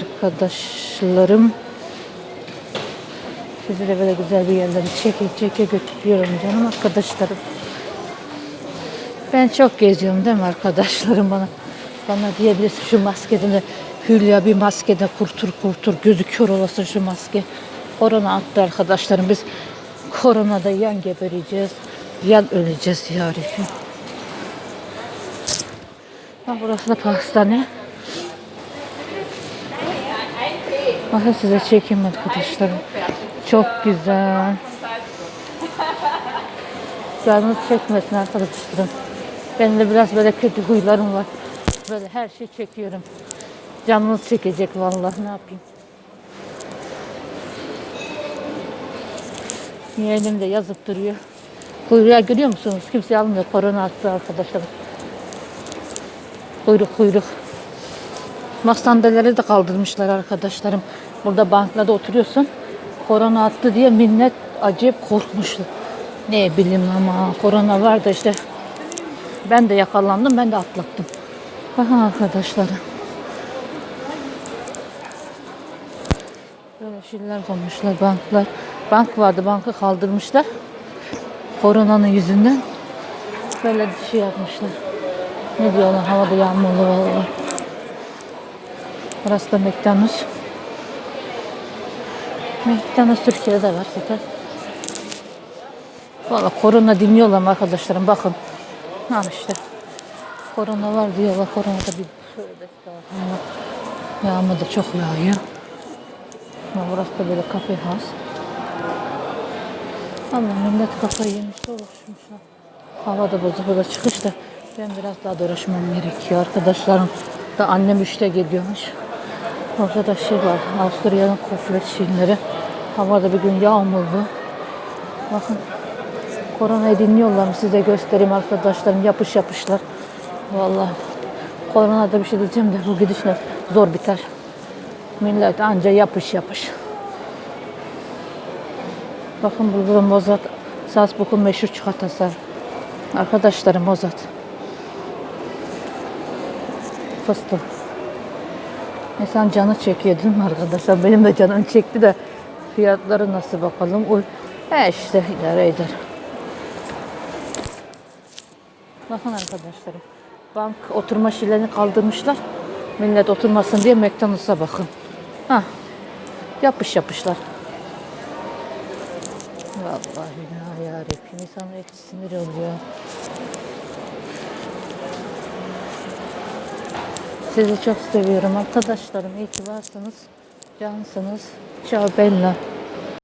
Arkadaşlarım sizi de böyle güzel bir yerlere çeke çeke götürüyorum canım arkadaşlarım. Ben çok geziyorum değil mi arkadaşlarım bana? Bana diyebilirsin şu maskeden de Hülya bir maskede kurtur kurtur gözü kör olasın şu maske. Korona attı arkadaşlarım biz koronada yan gebereceğiz yan öleceğiz ya Rabbi. Ha, burası da pastane. Bakın size çekeyim arkadaşlarım. Çok güzel. Canınız çekmesin arkadaşlarım. Benim de biraz böyle kötü huylarım var. Böyle her şey çekiyorum. Canınız çekecek vallahi ne yapayım. Yeğenim de yazıp duruyor. Kuyruğa görüyor musunuz? Kimse almıyor. Korona attı arkadaşlarım. Kuyruk kuyruk. Masandeleri de kaldırmışlar arkadaşlarım. Burada banklarda oturuyorsun. Korona attı diye millet acayip korkmuştu. Ne bileyim ama korona var da işte ben de yakalandım ben de atlattım. Bakın arkadaşlarım. Böyle şeyler koymuşlar banklar. Bank vardı bankı kaldırmışlar. Koronanın yüzünden böyle bir şey yapmışlar. Ne diyorlar havada yağmurlu vallahi. Burası da McDonald's. McDonald's Türkiye'de de var zaten. Valla korona dinliyorlar mı arkadaşlarım bakın. Ha işte. Korona var diyorlar. Korona da bir şöyle. Yağmur da çok yağıyor. Ama burası da böyle kafe house. Allah millet kafayı yemiş dolaşmışlar. Hava da bozuk burada çıkış da ben biraz daha dolaşmam gerekiyor arkadaşlarım. Da annem üçte gidiyormuş. Orada da şey var. Avusturya'nın koflet şeyleri. Havada bir gün yağmurlu. Bakın. Koronayı dinliyorlar mı? Size göstereyim arkadaşlarım. Yapış yapışlar. Vallahi. Koronada bir şey diyeceğim de bu gidişle zor biter. Millet anca yapış yapış. Bakın burada da Mozart. Salzburg'un meşhur çikolatası. Arkadaşlarım Mozart. Fıstık. İnsan canı çekiyor değil mi arkadaşlar? Benim de canım çekti de fiyatları nasıl bakalım? Uy. He işte idare eder. Bakın arkadaşlarım. Bank oturma şeylerini kaldırmışlar. Millet oturmasın diye McDonald's'a bakın. Ha. Yapış yapışlar. Vallahi ya Rabbim. İnsan eti sinir oluyor. Sizi çok seviyorum arkadaşlarım. İyi ki varsınız. Cansınız. Ciao Bella.